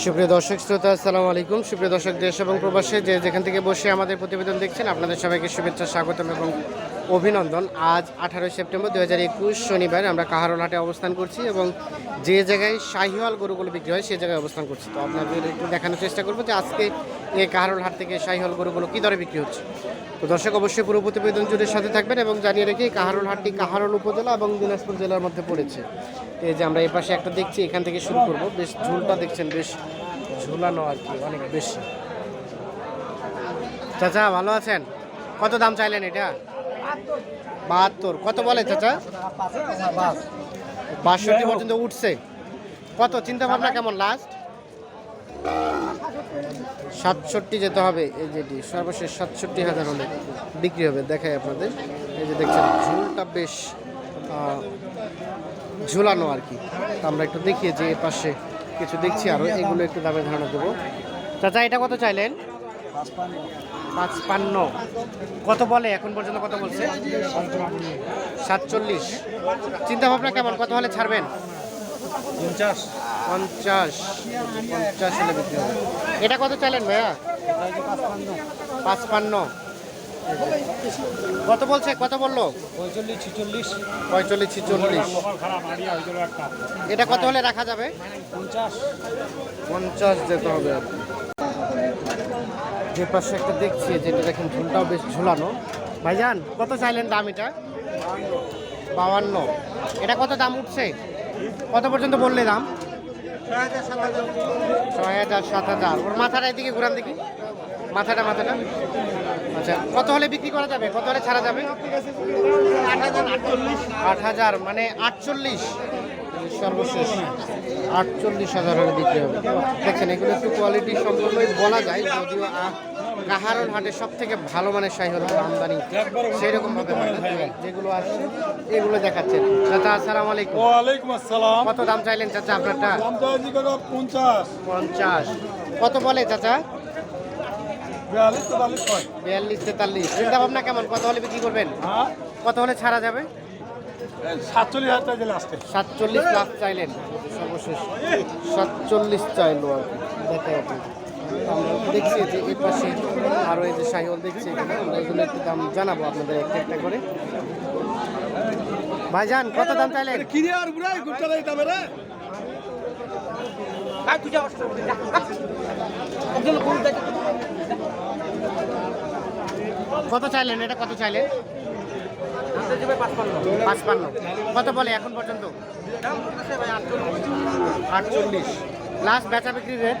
সুপ্রিয় দর্শক শ্রোতা, আসসালামু আলাইকুম। সুপ্রিয় দর্শক, দেশ এবং প্রবাসে যে যেখান থেকে বসে আমাদের প্রতিবেদন দেখছেন, আপনাদের সবাইকে শুভেচ্ছা, স্বাগতম এবং অভিনন্দন। আজ আঠারোই সেপ্টেম্বর দু হাজার একুশ শনিবার আমরা কাহারোল হাটে অবস্থান করছি এবং যে জায়গায় শাহিওয়াল গরুগুলো বিক্রি হয় সেই জায়গায় অবস্থান করছি। তো আপনাদের একটু দেখানোর চেষ্টা করব যে আজকে এই কাহারোল হাট থেকে শাহিওয়াল গরুগুলো কী দরে বিক্রি হচ্ছে। তো দর্শক, অবশ্যই পুরো প্রতিবেদন জুড়ে সাথে থাকবেন এবং জানিয়ে রেখে, কাহারোল হাটটি কাহারোল উপজেলা এবং দিনাজপুর জেলার মধ্যে পড়েছে। এই যে আমরা এই পাশে একটা দেখছি, এখান থেকে শুরু করব। বেশ ঝুলটা দেখছেন, বেশ ঝুলানো আর কি, অনেক বেশি। চাচা, ভালো আছেন? কত দাম চাইলেন এটা? বাহাত্তর। কত বলে চাচা? বাষট্টি পর্যন্ত উঠছে। কত? চিন্তা ভাবনা কেমন? লাস্ট সাতষট্টি যেতে হবে, এই যেটি সর্বশেষ সাতষট্টি হাজার হলে বিক্রি হবে। দেখাই আপনাদের। এই যে দেখছেন, ঝুলটা বেশ ঝুলানো আর কি। আমরা একটু দেখিয়ে যে এর পাশে কিছু দেখছি আরও এগুলো একটু দামে ধারণা দেবো। চাচা, এটা কত চাইলেন? পাঁচপান্ন। কত বলে? এখন পর্যন্ত কত বলছে? সাতচল্লিশ। চিন্তা ভাবনা কেমন? কত হলে ছাড়বেন? পঞ্চাশ। পঞ্চাশ। পঞ্চাশ হলে বিক্রি হবে। এটা কত চাইলেন ভাইয়া? পাঁচপান্ন। কত বলছে? কত বলল? পঁয়তাল্লিশ ছিচল্লিশ। পঁয়তাল্লিশ ছিচল্লিশ। এটা কত হলে রাখা যাবে? পঞ্চাশ। পঞ্চাশ যেতে হবে। যে পাশে একটা দেখছি যেটা দেখেন ঝুলটাও বেশ ঝুলানো। ভাইজান, কত চাইলেন দাম এটা? বাউান্ন। এটা কত দাম উঠছে? কত পর্যন্ত বললে দাম? ছয় হাজার সাত হাজার। ওর মাথাটা এদিকে ঘুরান দেখি। মাথাটা মাথাটা। আচ্ছা কত হলে বিক্রি করা যাবে? কত হলে ছাড়া যাবে? আট হাজার মানে আটচল্লিশ। সর্বশেষ আটচল্লিশ হাজার হলে বিক্রি হবে। দেখছেন এগুলো একটু কোয়ালিটি সম্পূর্ণই বলা যায় যদিও কাহারন হাটে সব থেকে ভালো মানের শাহী হল আমদানি সেই রকম ভাবে যেগুলো আসছে এগুলো দেখাচ্ছেন। চাচা আসসালামু আলাইকুম। ওয়ালাইকুম আসসালাম। কত দাম চাইলেন চাচা আপনারটা? পঞ্চাশ। পঞ্চাশ। কত বলে চাচা? বিয়াল্লিশ তেতাল্লিশ বিয়াল্লিশ তেতাল্লিশ। চিন্তা ভাবনা কেমন? কত হলে বিক্রি করবেন? হ্যাঁ? কত হলে ছাড়া যাবে? সাতচল্লিশ হাজার লাস্টে সাতচল্লিশ লাখ চাইলেন। সর্বশেষ সাতচল্লিশ চাইলো আর কি। আপনি আমরা দেখছি যে এই পাশে আরও এই যে সাহিওল দেখছি এখানে আমরা এগুলো একটু দাম জানাব আপনাদের একটা একটা করে। ভাইজান কত দাম চাইলেন? কিনে আর বুড়াই গুটটা নাই দামে রে। কত চাইলেন? এটা কত চাইলেন? পাঁচপান্ন। কত বলে এখন পর্যন্ত? আটচল্লিশ। লাস্ট বেচা বিক্রি রেট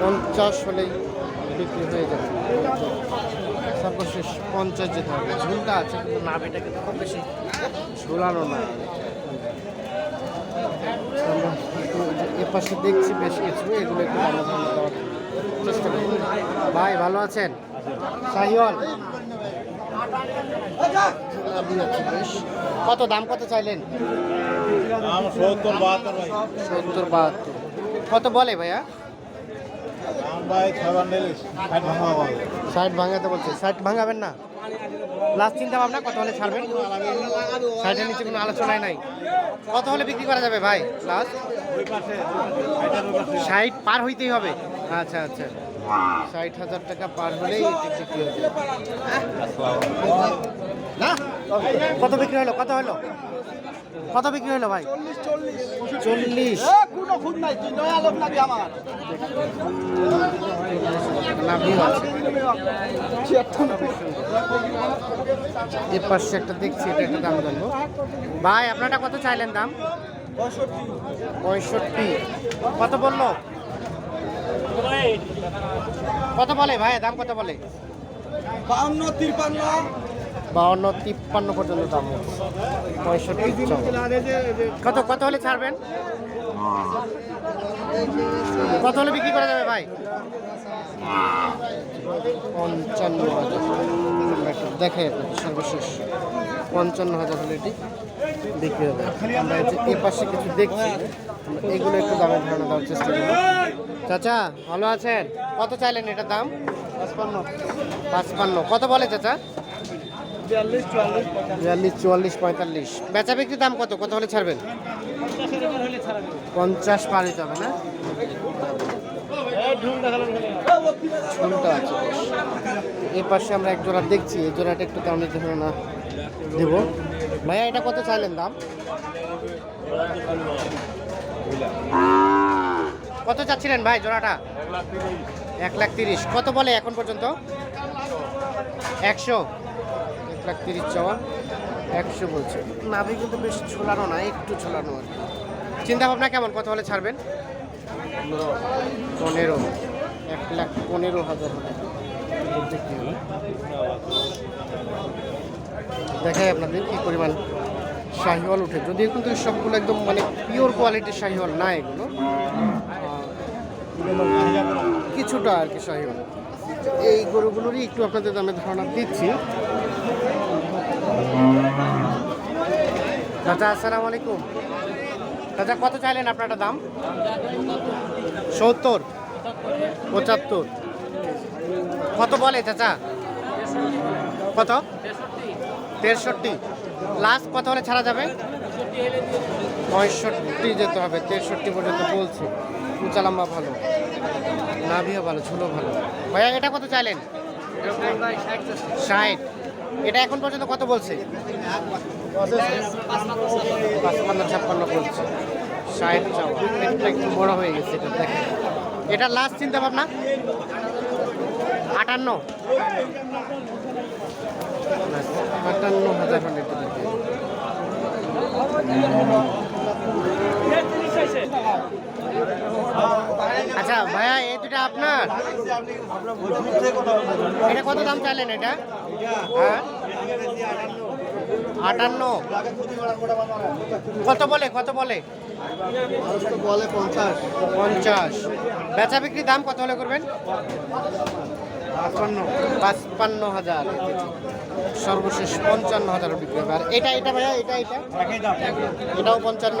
পঞ্চাশ হলেই বিক্রি হয়ে যাবে। সর্বশেষ পঞ্চাশ যেতে হবে। ঝুলটা আছে, কিন্তু নাভিটা কিন্তু খুব বেশি ঝুলানো না। আমরা একটু এ পাশে দেখছি বেশ কিছু, এগুলো একটু ভালো চেষ্টা ভাই, ভালো আছেন? বেশ। কত দাম কত চাইলেন? সত্তর বাহাত্তর কত বলে ভাইয়া? ষাট ভাঙাতে বলছে। ষাট ভাঙাবেন না? লাস্ট চিন্তা ভাবনা কত হলে ছাড়বেন? ষাটের নিচে কোনো আলোচনাই নাই। কত হলে বিক্রি করা যাবে ভাই? লাস্ট ষাট পার হইতেই হবে। আচ্ছা আচ্ছা। ষাট হাজার টাকা পার হলেই এটি বিক্রি হবে কত বিক্রি হলো? কত হলো? কত বিক্রি হলো ভাই? চল্লিশ। এর পাশে একটা দেখছি এটা একটা দাম জানব। ভাই আপনারটা কত চাইলেন দাম? পঁয়ষট্টি। কত বলল? কত বলে ভাই? দাম কত বলে? বাউন্ন তিরপান্ন বাউন্ন তিপ্পান্ন পর্যন্ত দাম পঁয়ষট্টি কত কত হলে ছাড়বেন? কত হলে বিক্রি করা যাবে ভাই? পঞ্চান্ন হাজার। দেখাই সর্বশেষ। পঞ্চান্ন হাজার হলে এটি বিক্রি হবে। আমরা এই পাশে কিছু দেখছি আমরা এগুলো একটু দামে ধারণা দেওয়ার চেষ্টা করব। চাচা ভালো আছেন? কত চাইলেন এটার দাম? পাঁচপান্ন। পাঁচপান্ন। কত বলে চাচা? বিয়াল্লিশ চুয়াল্লিশ পঁয়তাল্লিশ। বেচা বিক্রির দাম কত? কত হলে ছাড়বেন? পঞ্চাশ পার হইতে হবে না? ঝুলটা আছে বেশ। পাশে আমরা এক জোড়া দেখছি। এই জোড়াটা একটু দামের জন্য না। দেব। ভাইয়া এটা কত চাইলেন দাম? কত চাচ্ছিলেন ভাই জোড়াটা? এক লাখ তিরিশ। কত বলে এখন পর্যন্ত? একশো। এক লাখ তিরিশ চাওয়া। একশো বলছে। নাভি কিন্তু বেশ ছোলানো না একটু ছোলানো আর কি। চিন্তা ভাবনা কেমন? কত হলে ছাড়বেন? পনেরো। এক লাখ পনেরো হাজার দেখাই আপনাদের কি পরিমাণ শাহিওয়াল উঠে। যদিও কিন্তু সবগুলো একদম মানে পিওর কোয়ালিটির শাহিওয়াল না এগুলো। কিছুটা আর কি শাহিওয়াল এই গরুগুলোরই একটু আপনাদের দামে ধারণা দিচ্ছি। চাচা, আসসালামু আলাইকুম। চাচা, কত চাইলেন আপনারটা দাম? সত্তর। পঁচাত্তর। কত বলে চাচা? কত? তেষট্টি। লাস্ট কত হলে ছাড়া যাবে? পঁয়ষট্টি যেতে হবে, তেষট্টি পর্যন্ত বলছে। উঁচা লম্বা ভালো। নাভিও ভালো, ঝুলো ভালো। ভাইয়া, এটা কত চাইলেন? ষাট। এটা এখন পর্যন্ত কত বলছে? পাঁচপান্ন, ছাপ্পান্ন বলছে। ষাট চাওয়া। পেটটা একটু বড় হয়ে গেছে, এটা দেখেন। এটা লাস্ট চিন্তা ভাবনা আটান্ন। আটান্ন হাজার হলে। আচ্ছা ভাইয়া এই দুটা আপনার? এটা কত দাম চাইলেন এটা? হ্যাঁ? আটান্ন। কত বলে কত বলে? বলে পঞ্চাশ। পঞ্চাশ বেচা বিক্রি দাম কত হলে করবেন? পাঁচপান্ন। পাঁচপান্ন হাজার। সর্বশেষ পঞ্চান্ন হাজার বিক্রি হবে। আর এটা এটা ভাইয়া এটা এটা? এটাও পঞ্চান্ন।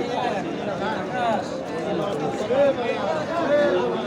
Thank you.